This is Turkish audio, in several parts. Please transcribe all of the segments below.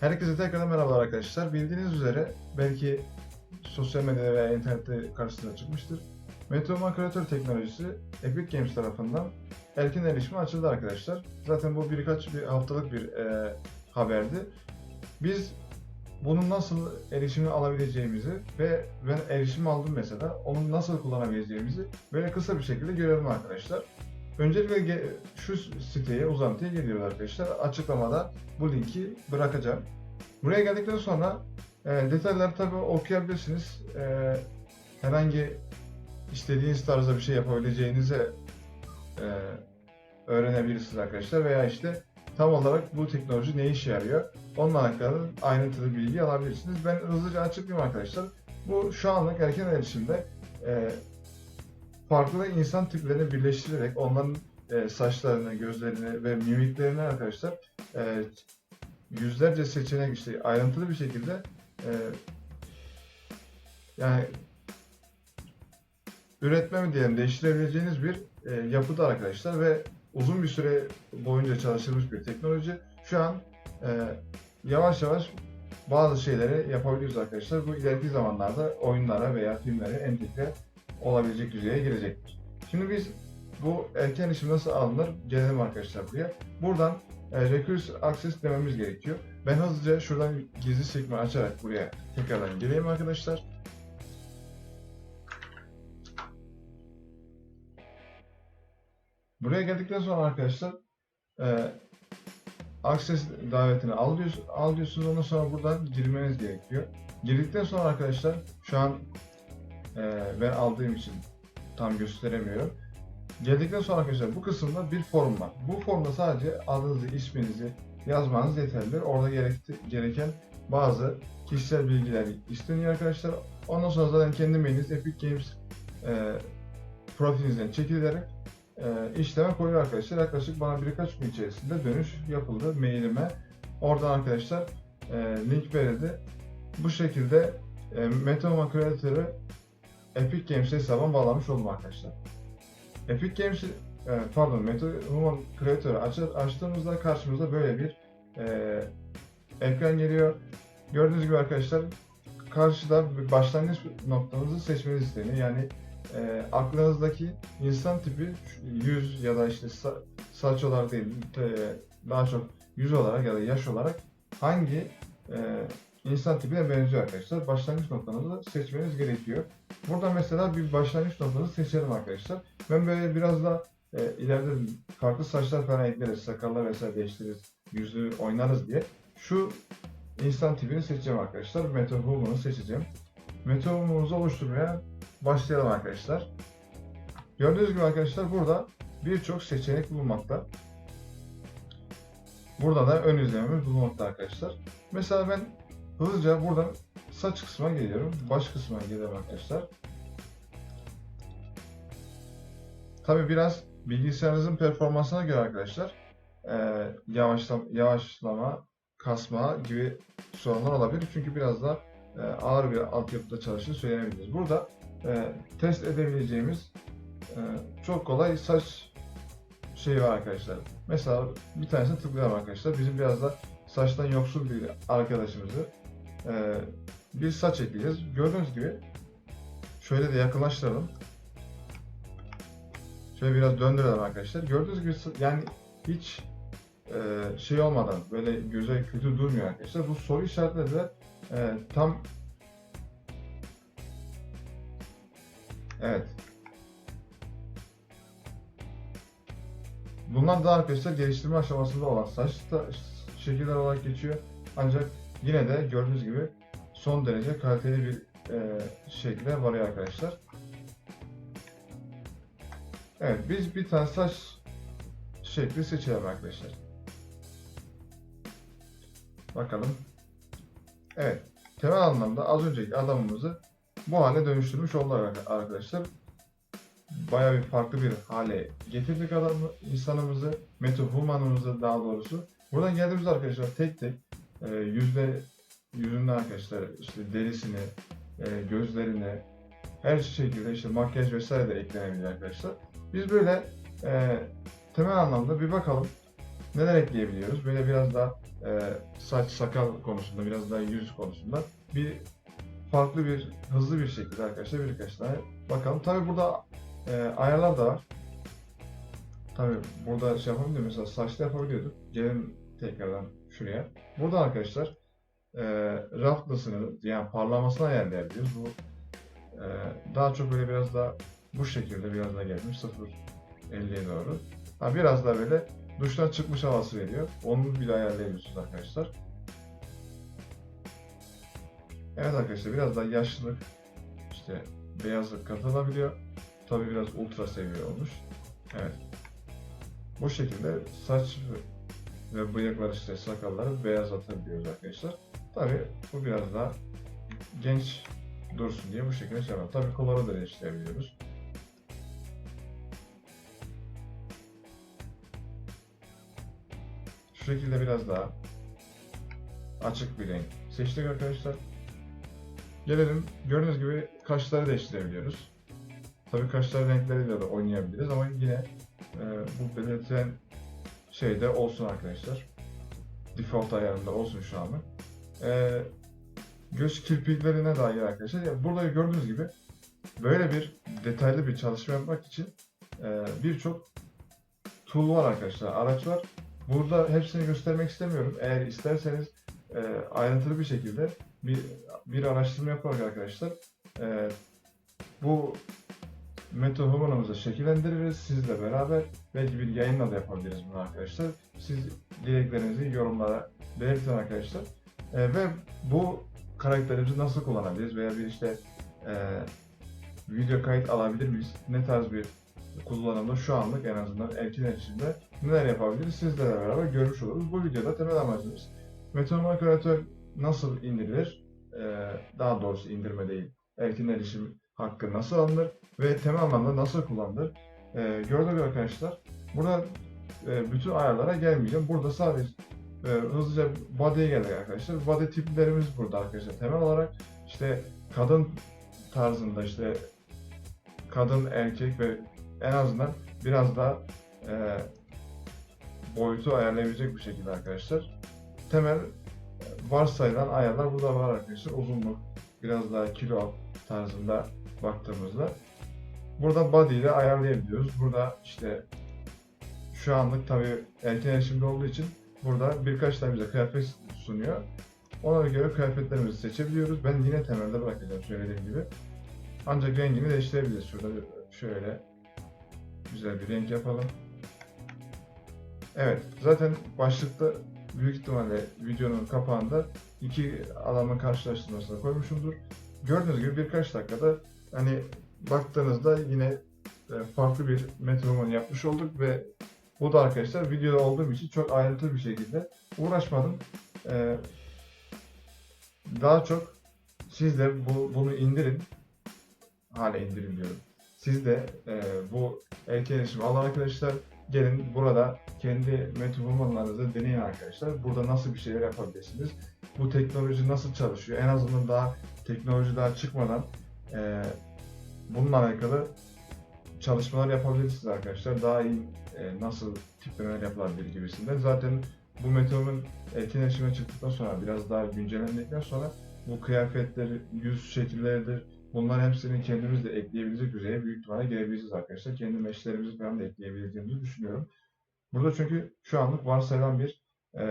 Herkese tekrardan merhaba arkadaşlar. Bildiğiniz üzere belki sosyal medyada veya internette karşısına çıkmıştır. Meteoman Creator teknolojisi Epic Games tarafından erken erişime açıldı arkadaşlar. Zaten bu birkaç bir haftalık bir e, haberdi. Biz bunun nasıl erişimi alabileceğimizi ve ben erişimi aldım mesela, onu nasıl kullanabileceğimizi böyle kısa bir şekilde görelim arkadaşlar. Öncelikle şu siteye, uzantıya geliyoruz arkadaşlar. Açıklamada bu linki bırakacağım. Buraya geldikten sonra e, detayları tabii okuyabilirsiniz. E, herhangi istediğiniz tarzda bir şey yapabileceğinize e, öğrenebilirsiniz arkadaşlar. Veya işte tam olarak bu teknoloji ne işe yarıyor? Onunla alakalı ayrıntılı bilgi alabilirsiniz. Ben hızlıca açıklayayım arkadaşlar. Bu şu anlık erken erişimde e, farklı insan tiplerini birleştirerek onların e, saçlarını, gözlerini ve mimiklerini arkadaşlar e, yüzlerce seçenek işte ayrıntılı bir şekilde e, yani üretme mi diyelim değiştirebileceğiniz bir e, yapıda arkadaşlar ve uzun bir süre boyunca çalışılmış bir teknoloji. Şu an e, yavaş yavaş bazı şeyleri yapabiliyoruz arkadaşlar. Bu ileriki zamanlarda oyunlara veya filmlere entegre olabilecek düzeye gelecektir. Şimdi biz bu erken erişim nasıl alınır? Gelelim arkadaşlar buraya. Buradan e, Recursive Access dememiz gerekiyor. Ben hızlıca şuradan gizli sekme açarak buraya tekrardan geleyim arkadaşlar. Buraya geldikten sonra arkadaşlar e, Access davetini al, diyorsun, al. Ondan sonra buradan girmeniz gerekiyor. Girdikten sonra arkadaşlar şu an e, ben aldığım için tam gösteremiyorum. Geldikten sonra arkadaşlar bu kısımda bir form var. Bu formda sadece adınızı, isminizi yazmanız yeterlidir. Orada gerekti, gereken bazı kişisel bilgiler isteniyor arkadaşlar. Ondan sonra zaten kendi mailiniz Epic Games e, profilinizden çekilerek işleme koyuyor arkadaşlar. Yaklaşık bana birkaç gün içerisinde dönüş yapıldı mailime. Oradan arkadaşlar e, link verildi. Bu şekilde e, Metama Creator'ı Epic Games hesabıma bağlamış oldum arkadaşlar. Epic Games, e, pardon, MetaHuman Creator'ı aç, açtığımızda karşımıza böyle bir e, ekran geliyor. Gördüğünüz gibi arkadaşlar karşıda başlangıç noktanızı seçmeniz isteniyor. Yani e, aklınızdaki insan tipi yüz ya da işte sa- saç olarak değil, e, daha çok yüz olarak ya da yaş olarak hangi e, insan tipine benziyor arkadaşlar. Başlangıç noktanızı seçmeniz gerekiyor. Burada mesela bir başlangıç noktanızı seçelim arkadaşlar. Ben böyle biraz da e, ileride farklı saçlar falan ekleriz, sakallar vesaire değiştiririz, yüzü oynarız diye. Şu insan tipini seçeceğim arkadaşlar. Metahuman'ı seçeceğim. Metahuman'ımızı oluşturmaya başlayalım arkadaşlar. Gördüğünüz gibi arkadaşlar burada birçok seçenek bulunmakta. Burada da ön izlememiz bulunmakta arkadaşlar. Mesela ben hızlıca buradan saç kısmına geliyorum. Baş kısmına geliyorum arkadaşlar. Tabi biraz bilgisayarınızın performansına göre arkadaşlar e, yavaşlama, yavaşlama, kasma gibi sorunlar olabilir. Çünkü biraz da e, ağır bir altyapıda çalıştığını söyleyebiliriz. Burada e, test edebileceğimiz e, çok kolay saç şey var arkadaşlar. Mesela bir tanesini tıklayalım arkadaşlar. Bizim biraz da saçtan yoksul bir arkadaşımızı e, bir saç ekleyeceğiz. Gördüğünüz gibi şöyle de yakınlaştıralım. Şöyle biraz döndürelim arkadaşlar. Gördüğünüz gibi yani hiç e, şey olmadan böyle göze kötü durmuyor arkadaşlar. Bu soru işaretleri de e, tam Evet. Bunlar da arkadaşlar geliştirme aşamasında olan saç şekiller olarak geçiyor. Ancak yine de gördüğünüz gibi son derece kaliteli bir e, şekilde varıyor arkadaşlar. Evet biz bir tane saç şekli seçelim arkadaşlar. Bakalım. Evet. Temel anlamda az önceki adamımızı bu hale dönüştürmüş oldular arkadaşlar. Bayağı bir farklı bir hale getirdik adamı, insanımızı, metahumanımızı daha doğrusu. Buradan geldiğimizde arkadaşlar tek tek e, yüzde yüzünde arkadaşlar işte derisini, e, gözlerini, her şekilde işte makyaj vesaire de eklenebilir arkadaşlar. Biz böyle e, temel anlamda bir bakalım neler ekleyebiliyoruz. Böyle biraz daha e, saç sakal konusunda, biraz daha yüz konusunda bir farklı bir hızlı bir şekilde arkadaşlar birkaç tane bakalım. Tabi burada e, ayarlar da var. Tabi burada şey yapabiliyor mesela saçta yapabiliyorduk. Gelin tekrardan şuraya. Burada arkadaşlar e, raflısını yani parlamasını ayarlayabiliyoruz. Bu e, daha çok böyle biraz daha bu şekilde biraz daha gelmiş 0.50'ye doğru. Ha, biraz daha böyle duştan çıkmış havası veriyor. Onu bile ayarlayabiliyorsunuz arkadaşlar. Evet arkadaşlar biraz daha yaşlılık işte beyazlık katılabiliyor. Tabi biraz ultra seviye olmuş. Evet. Bu şekilde saç ve bıyıklar işte sakalları beyazlatabiliyoruz arkadaşlar. Tabi bu biraz daha genç dursun diye bu şekilde şey. Tabi kolları da değiştirebiliyoruz. Şu şekilde biraz daha açık bir renk seçtik arkadaşlar. Gelelim gördüğünüz gibi kaşları değiştirebiliyoruz. Tabii kaşlar renkleriyle de oynayabiliriz ama yine e, bu belirtilen şeyde olsun arkadaşlar. Default ayarında olsun şu anlık. E, göz kirpiklerine dair arkadaşlar. Yani burada gördüğünüz gibi böyle bir detaylı bir çalışma yapmak için e, birçok tool var arkadaşlar. Araç var. Burada hepsini göstermek istemiyorum. Eğer isterseniz e, ayrıntılı bir şekilde bir bir araştırma yaparak arkadaşlar e, bu metahumanımızı şekillendiririz sizle beraber. Belki bir yayınla da yapabiliriz bunu arkadaşlar. Siz dileklerinizi yorumlara belirtin arkadaşlar. E, ve bu karakterimizi nasıl kullanabiliriz veya bir işte e, video kayıt alabilir miyiz? Ne tarz bir kullanımda şu anlık en azından erken erişimde neler yapabiliriz sizlerle beraber görmüş oluruz. Bu videoda temel amacımız Metahuman Creator nasıl indirilir? Ee, daha doğrusu indirme değil. Erken erişim hakkı nasıl alınır ve temel anlamda nasıl kullanılır? Ee, gördüğünüz gibi arkadaşlar burada e, bütün ayarlara gelmeyeceğim. Burada sadece e, hızlıca body'ye geldik arkadaşlar. Body tiplerimiz burada arkadaşlar. Temel olarak işte kadın tarzında işte kadın, erkek ve en azından biraz daha e, boyutu ayarlayabilecek bir şekilde arkadaşlar. Temel varsayılan ayarlar burada var arkadaşlar. Uzunluk, biraz daha kilo tarzında baktığımızda. Burada body ile ayarlayabiliyoruz. Burada işte şu anlık tabii erken erişimde olduğu için burada birkaç tane bize kıyafet sunuyor. Ona göre kıyafetlerimizi seçebiliyoruz. Ben yine temelde bırakacağım söylediğim gibi. Ancak rengini değiştirebiliriz. Şurada şöyle güzel bir renk yapalım. Evet, zaten başlıkta büyük ihtimalle videonun kapağında iki adamın karşılaştırmasını koymuşumdur. Gördüğünüz gibi birkaç dakikada hani baktığınızda yine e, farklı bir metronom yapmış olduk ve bu da arkadaşlar videoda olduğum için çok ayrıntılı bir şekilde uğraşmadım. Ee, daha çok siz de bu, bunu indirin. Hala indirin diyorum. Siz de e, bu erken erişim alan arkadaşlar gelin burada kendi methumanlarınızı deneyin arkadaşlar. Burada nasıl bir şeyler yapabilirsiniz? Bu teknoloji nasıl çalışıyor? En azından daha teknoloji daha çıkmadan e, bununla alakalı çalışmalar yapabilirsiniz arkadaşlar. Daha iyi e, nasıl tiplemeler yapılabilir gibisinden. Zaten bu metodun erken erişime çıktıktan sonra biraz daha güncellendikten sonra bu kıyafetler, yüz şekilleridir, bunların hepsini kendimiz de ekleyebilecek düzeye büyük ihtimalle gelebiliriz arkadaşlar. Kendi meşlerimizi falan da ekleyebileceğimizi düşünüyorum. Burada çünkü şu anlık varsayılan bir e,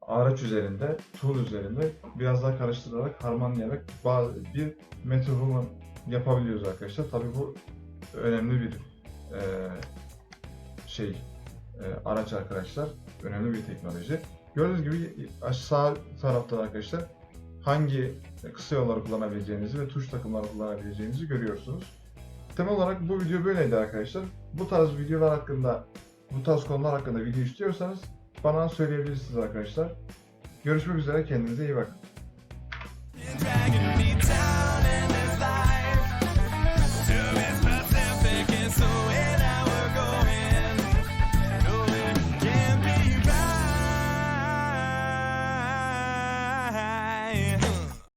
araç üzerinde, tool üzerinde biraz daha karıştırarak, harmanlayarak bazı bir metahuman yapabiliyoruz arkadaşlar. Tabi bu önemli bir e, şey e, araç arkadaşlar. Önemli bir teknoloji. Gördüğünüz gibi sağ tarafta arkadaşlar hangi kısa yolları kullanabileceğinizi ve tuş takımları kullanabileceğinizi görüyorsunuz. Temel olarak bu video böyleydi arkadaşlar. Bu tarz videolar hakkında, bu tarz konular hakkında video istiyorsanız bana söyleyebilirsiniz arkadaşlar. Görüşmek üzere, kendinize iyi bakın.